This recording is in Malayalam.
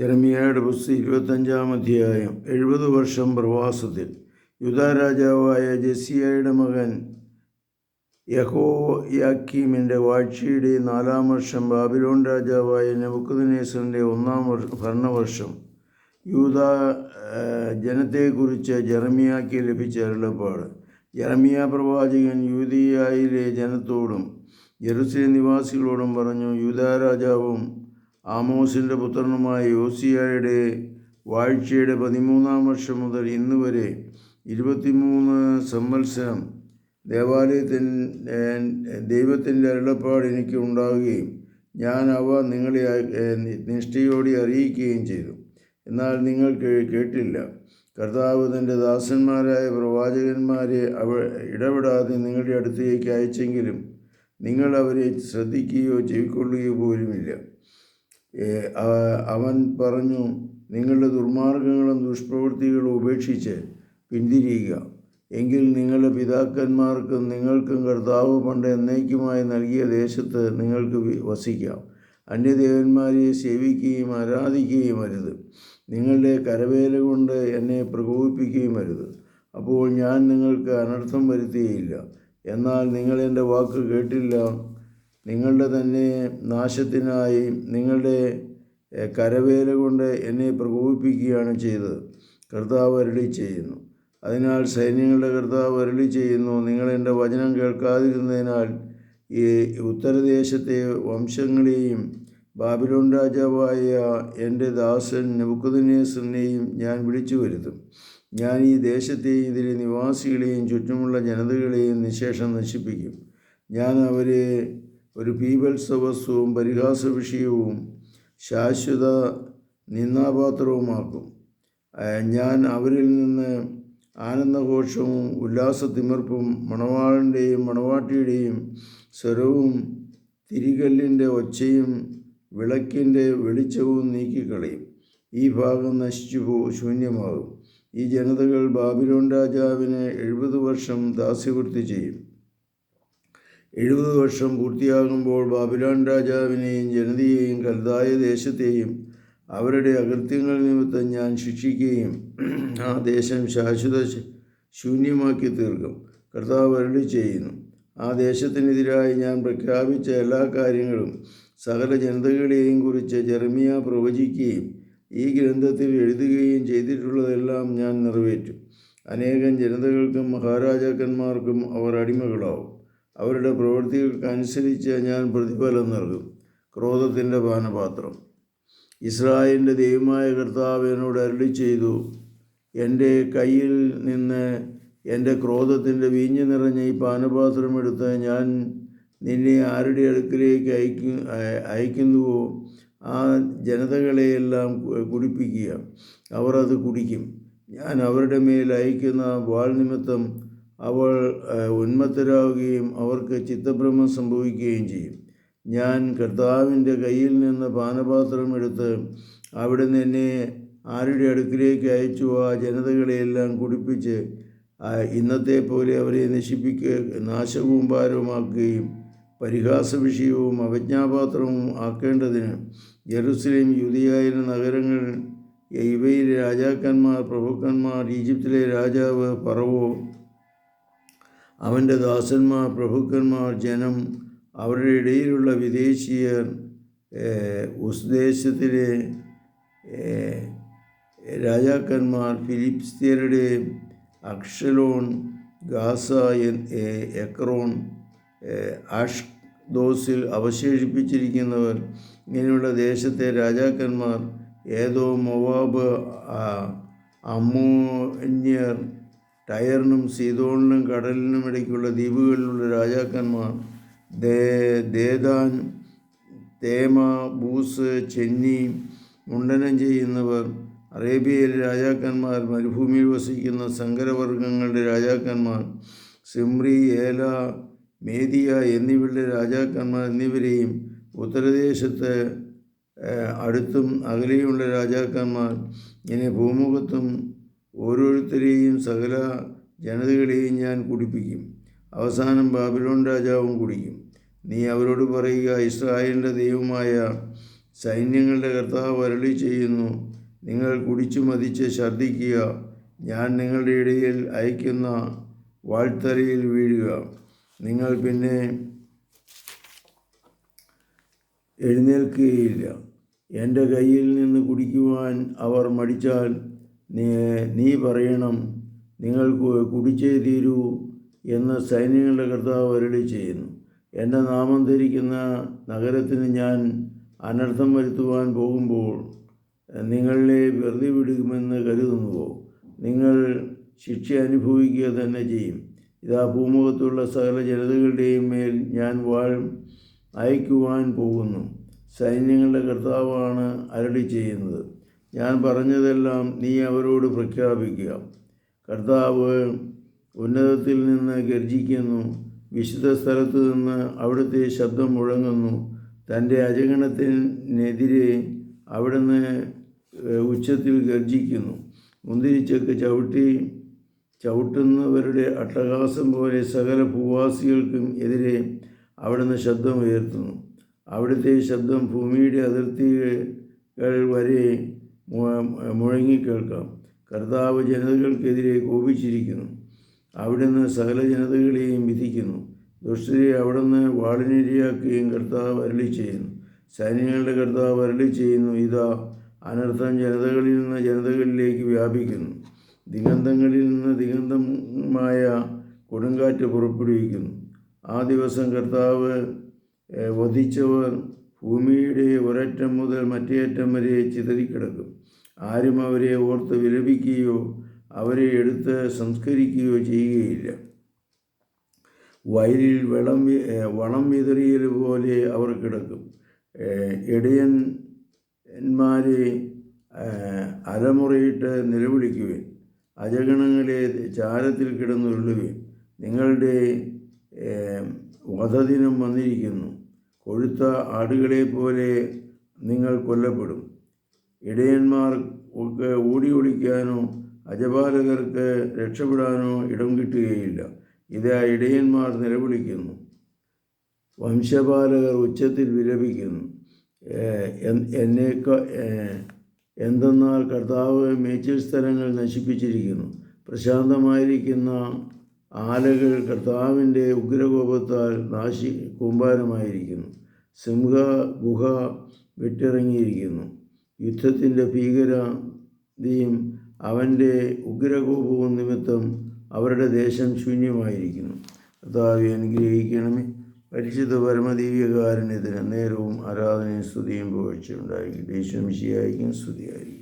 യെരമിയായുടെ പുസ്തകം ഇരുപത്തഞ്ചാം അധ്യായം എഴുപത് വർഷം പ്രവാസത്തിൽ. യുദാ രാജാവായ ജെസിയയുടെ മകൻ യഹോ യാക്കീമിന്റെ വാഴ്ചയുടെ നാലാം വർഷം ബാബിലോൺ രാജാവായ നബുക്കുദിനേസറിന്റെ ഒന്നാം വർഷ ഭരണവർഷം. യൂത ജനത്തെക്കുറിച്ച് ജെറമിയാക്ക് ലഭിച്ച അരുളപ്പാട്. ജെറമിയ പ്രവാചകൻ യൂതിയായിലെ ജനത്തോടും ജെറുസലേം നിവാസികളോടും പറഞ്ഞു യൂദാ രാജാവും ആമോസിന്റെ പുത്രനുമായ യോസിയായുടെ വാഴ്ചയുടെ പതിമൂന്നാം വർഷം മുതൽ ഇന്ന് വരെ ഇരുപത്തിമൂന്ന് സംവത്സരം ദേവാലയത്തിൻ ദൈവത്തിന്റെ അരുളപ്പാട് എനിക്ക് ഉണ്ടാവുകയും ഞാൻ അവ നിങ്ങളെ നിഷ്ഠയോടെ അറിയിക്കുകയും ചെയ്തു. എന്നാൽ നിങ്ങൾ കേട്ടില്ല. കർത്താവ് തന്റെ ദാസന്മാരായ പ്രവാചകന്മാരെ അവ ഇടപെടാതെ നിങ്ങളുടെ അടുത്തേക്ക് അയച്ചെങ്കിലും നിങ്ങൾ അവരെ ശ്രദ്ധിക്കുകയോ ചെവിക്കൊള്ളുകയോ പോലുമില്ല. അവൻ പറഞ്ഞു നിങ്ങളുടെ ദുർമാർഗങ്ങളും ദുഷ്പ്രവൃത്തികളും ഉപേക്ഷിച്ച് പിന്തിരിയുക. എങ്കിൽ നിങ്ങളുടെ പിതാക്കന്മാർക്കും നിങ്ങൾക്കും കർത്താവ് പണ്ട് എന്നേക്കുമായി നൽകിയ ദേശത്ത് നിങ്ങൾക്ക് വസിക്കാം. അന്യദേവന്മാരെ സേവിക്കുകയും ആരാധിക്കുകയും അരുത്. നിങ്ങളുടെ കരവേല കൊണ്ട് എന്നെ പ്രകോപിപ്പിക്കുകയും അരുത്. അപ്പോൾ ഞാൻ നിങ്ങൾക്ക് അനർത്ഥം വരുത്തിയില്ല എന്നാൽ നിങ്ങൾ എന്റെ വാക്ക് കേട്ടില്ല. നിങ്ങളുടെ തന്നെ നാശത്തിനായി നിങ്ങളുടെ കരവേല കൊണ്ട് എന്നെ പ്രകോപിപ്പിക്കുകയാണ് ചെയ്തത്. കർത്താവ് അരളി ചെയ്യുന്നു. അതിനാൽ സൈന്യങ്ങളുടെ കർത്താവ് അരളി ചെയ്യുന്നു. നിങ്ങൾ എന്റെ വചനം കേൾക്കാതിരുന്നതിനാൽ ഈ ഉത്തരദേശത്തെ വംശങ്ങളെയും ബാബിലോൺ രാജാവായ എന്റെ ദാസൻ നെബുക്കദിനേസറിനെയും ഞാൻ വിളിച്ചു വരുത്തും. ഞാൻ ഈ ദേശത്തെയും ഇതിലെ നിവാസികളെയും ചുറ്റുമുള്ള ജനതകളെയും നിശേഷം നശിപ്പിക്കും. ഞാൻ അവരെ ഒരു പീപത്സവസ്വവും പരിഹാസ വിഷയവും ശാശ്വത നിന്ദാപാത്രവുമാക്കും ഞാൻ അവരിൽ നിന്ന് ആനന്ദഘോഷവും ഉല്ലാസത്തിമിർപ്പും മണവാളന്റെയും മണവാട്ടിയുടെയും സ്വരവും തിരികല്ലിന്റെ ഒച്ചയും വിളക്കിന്റെ വെളിച്ചവും നീക്കിക്കളയും. ഈ ഭാഗം നശിച്ചു പോ ശൂന്യമാകും. ഈ ജനതകൾ ബാബിലോൺ രാജാവിന് എഴുപത് വർഷം ദാസ്യവൃത്തി ചെയ്യും. എഴുപത് വർഷം പൂർത്തിയാകുമ്പോൾ ബാബിലോൺ രാജാവിനെയും ജനതയെയും കൽതായ ദേശത്തെയും അവരുടെ അകൃത്യങ്ങൾ നിമിത്തം ഞാൻ ശിക്ഷിക്കുകയും ആ ദേശം ശാശ്വത ശൂന്യമാക്കി തീർക്കും. കർത്താവ് അരളി ചെയ്യുന്നു. ആ ദേശത്തിനെതിരായി ഞാൻ പ്രഖ്യാപിച്ച എല്ലാ കാര്യങ്ങളും സകല ജനതകളെയും കുറിച്ച് ജർമിയ പ്രവചിക്കുകയും ഈ ഗ്രന്ഥത്തിൽ എഴുതുകയും ചെയ്തിട്ടുള്ളതെല്ലാം ഞാൻ നിറവേറ്റും. അനേകം ജനതകൾക്കും മഹാരാജാക്കന്മാർക്കും അവർ അടിമകളാവും. അവരുടെ പ്രവൃത്തികൾക്കനുസരിച്ച് ഞാൻ പ്രതിഫലം നൽകും. ക്രോധത്തിന്റെ പാനപാത്രം. ഇസ്രായേലിന്റെ ദൈവമായ കർത്താവ് എന്നോട് അരുളി ചെയ്തു എന്റെ കയ്യിൽ നിന്ന് എന്റെ ക്രോധത്തിന്റെ വീഞ്ഞ് നിറഞ്ഞ ഈ പാനപാത്രം എടുത്ത് ഞാൻ നിന്നെ ആരുടെ അടുക്കിലേക്ക് അയക്കും അയക്കുന്നുവോ? ആ ജനതകളെയെല്ലാം കുടിപ്പിക്കുക. അവർ അത് കുടിക്കും. ഞാൻ അവരുടെ മേൽ അയക്കുന്ന വാൾ നിമിത്തം അവൾ ഉന്മത്തരാകുകയും അവർക്ക് ചിത്തഭ്രമം സംഭവിക്കുകയും ചെയ്യും. ഞാൻ കർത്താവിന്റെ കയ്യിൽ നിന്ന് പാനപാത്രം എടുത്ത് അവിടെ എന്നെ ആരുടെ അടുക്കിലേക്ക് അയച്ചു? ആ ജനതകളെയെല്ലാം കുടിപ്പിച്ച് ഇന്നത്തെ പോലെ അവരെ നശിപ്പിക്കുക ഭാരവുമാക്കുകയും പരിഹാസ വിഷയവും അവജ്ഞാപാത്രവും ആക്കേണ്ടതിന് ജെറുസലേം യുദിയായ നഗരങ്ങൾ ഇവയിലെ രാജാക്കന്മാർ പ്രഭുക്കന്മാർ ഈജിപ്തിലെ രാജാവ് പറവോ അവന്റെ ദാസന്മാർ പ്രഭുക്കന്മാർ ജനം അവരുടെ ഇടയിലുള്ള വിദേശീയർ ഉസ്ദേശത്തിലെ രാജാക്കന്മാർ ഫിലിപ്സ്തീയരുടെ അക്ഷലോൺ ഗാസ എക്രോൺ അഷ് ദോസിൽ അവശേഷിപ്പിച്ചിരിക്കുന്നവർ ഇങ്ങനെയുള്ള ദേശത്തെ രാജാക്കന്മാർ ഏതോ മൊവാബ് അമ്മോന്യർ ടയറിനും സീതോണിനും കടലിനും ഇടയ്ക്കുള്ള ദ്വീപുകളിലുള്ള രാജാക്കന്മാർ ദേ ദേദാൻ തേമ ബൂസ് ചെന്നി മുണ്ടനം ചെയ്യുന്നവർ അറേബ്യയിലെ രാജാക്കന്മാർ മരുഭൂമിയിൽ വസിക്കുന്ന സങ്കരവർഗങ്ങളുടെ രാജാക്കന്മാർ സിമ്രി ഏല മേദിയ എന്നിവരുടെ രാജാക്കന്മാർ എന്നിവരെയും ഉത്തരദേശത്ത് അടുത്തും അകലെയുമുള്ള രാജാക്കന്മാർ ഇനി ഭൂമുഖത്തും ഓരോരുത്തരെയും സകല ജനതകളെയും ഞാൻ കുടിപ്പിക്കും. അവസാനം ബാബിലോൺ രാജാവും കുടിക്കും. നീ അവരോട് പറയുക ഇസ്രായേലിന്റെ ദൈവമായ സൈന്യങ്ങളുടെ കർത്താവ് വരളി ചെയ്യുന്നു നിങ്ങൾ കുടിച്ചു മതിച്ച് ഛർദ്ദിക്കുക ഞാൻ നിങ്ങളുടെ ഇടയിൽ അയക്കുന്ന വാഴ്ത്തലയിൽ വീഴുക. നിങ്ങൾ പിന്നെ എഴുന്നേൽക്കുകയില്ല. എന്റെ കയ്യിൽ നിന്ന് കുടിക്കുവാൻ അവർ മടിച്ചാൽ നീ പറയണം നിങ്ങൾ കുടിച്ചേ തീരൂ എന്ന് സൈന്യങ്ങളുടെ കർത്താവ് അരളി ചെയ്യുന്നു. എന്റെ നാമം ധരിക്കുന്ന നഗരത്തിന് ഞാൻ അനർത്ഥം വരുത്തുവാൻ പോകുമ്പോൾ നിങ്ങളെ വെറുതെ വിടുമെന്ന് കരുതുന്നുവോ? നിങ്ങൾ ശിക്ഷ അനുഭവിക്കുക തന്നെ ചെയ്യും. ഇതാ ഭൂമുഖത്തുള്ള സകല ജനതകളുടെയും മേൽ ഞാൻ വാൾ അയക്കുവാൻ പോകുന്നു. സൈന്യങ്ങളുടെ കർത്താവാണ് അരളി ചെയ്യുന്നത്. ഞാൻ പറഞ്ഞതെല്ലാം നീ അവരോട് പ്രഖ്യാപിക്കുക. കർത്താവ് ഉന്നതത്തിൽ നിന്ന് ഗർജിക്കുന്നു. വിശുദ്ധ സ്ഥലത്തു നിന്ന് അവിടുത്തെ ശബ്ദം മുഴങ്ങുന്നു. തന്റെ അജഗണത്തിനെതിരെ അവിടുന്ന് ഉച്ചത്തിൽ ഗർജിക്കുന്നു. മുന്തിരിച്ചക്ക് ചവിട്ടി ചവിട്ടുന്നവരുടെ അട്ടഹാസം പോലെ സകല ഭൂവാസികൾക്കും എതിരെ അവിടുന്ന് ശബ്ദം ഉയർത്തുന്നു അവിടുത്തെ ശബ്ദം ഭൂമിയുടെ അതിർത്തികൾ വരെ മുഴങ്ങിക്കേൾക്കാം കർത്താവ് ജനതകൾക്കെതിരെ കോപിച്ചിരിക്കുന്നു. അവിടുന്ന് സകല ജനതകളെയും വിധിക്കുന്നു. ദുഷ്ടരെ അവിടുന്ന് വാളിനിരയാക്കുകയും കർത്താവ് അരളി ചെയ്യുന്നു. സൈന്യങ്ങളുടെ കർത്താവ് അരളി ചെയ്യുന്നു. ഇതാ അനർത്ഥം ജനതകളിൽ നിന്ന് ജനതകളിലേക്ക് വ്യാപിക്കുന്നു. ദിഗന്ധങ്ങളിൽ നിന്ന് ദിഗന്ധമായ കൊടുങ്കാറ്റ് പുറപ്പെടുവിക്കുന്നു. ആ ദിവസം കർത്താവ് വധിച്ചവർ ഭൂമിയുടെ ഒരറ്റം മുതൽ മറ്റേ അറ്റം വരെ ചിതറിക്കിടക്കും. ആരും അവരെ ഓർത്ത് വിലപിക്കുകയോ അവരെ എടുത്ത് സംസ്കരിക്കുകയോ ചെയ്യുകയില്ല. വയലിൽ വെള്ളം വളം വിതറിയൽ പോലെ അവർ കിടക്കും. ഏഹ്, അരമുറയിട്ട് നിലവിളിക്കുവേൻ. അജഗണങ്ങളെ ചാരത്തിൽ കിടന്നുള്ളുവേൻ നിങ്ങളുടെ വധദിനം വന്നിരിക്കുന്നു. കൊഴുത്ത ആടുകളെ പോലെ നിങ്ങൾ കൊല്ലപ്പെടും. ഇടയന്മാർ ഓടി ഒളിക്കാനോ അജപാലകർക്ക് രക്ഷപ്പെടാനോ ഇടം കിട്ടുകയില്ല. ഇതാ ഇടയന്മാർ നിലവിളിക്കുന്നു. വംശപാലകർ ഉച്ചത്തിൽ വിലപിക്കുന്നു എന്നേക്ക എന്തെന്നാൽ കർത്താവ് മേച്ചിൽ സ്ഥലങ്ങൾ നശിപ്പിച്ചിരിക്കുന്നു. പ്രശാന്തമായിരിക്കുന്ന ആലകൾ കർത്താവിന്റെ ഉഗ്രകോപത്താൽ നാശി കൂമ്പാരമായിരിക്കുന്നു. സിംഹ ഗുഹ വിട്ടിറങ്ങിയിരിക്കുന്നു. യുദ്ധത്തിന്റെ ഭീകരതയും അവന്റെ ഉഗ്രകോപവും നിമിത്തം അവരുടെ ദേശം ശൂന്യമായിരിക്കുന്നു. കർത്താവ് അനുഗ്രഹിക്കണമേ. പരിശുദ്ധ പരമദീവ്യകാരണ്യത്തിന് നേരവും ആരാധനയും സ്തുതിയും പോഴ്ചയുണ്ടായിരിക്കും ദേശം സ്തുതിയായിരിക്കും.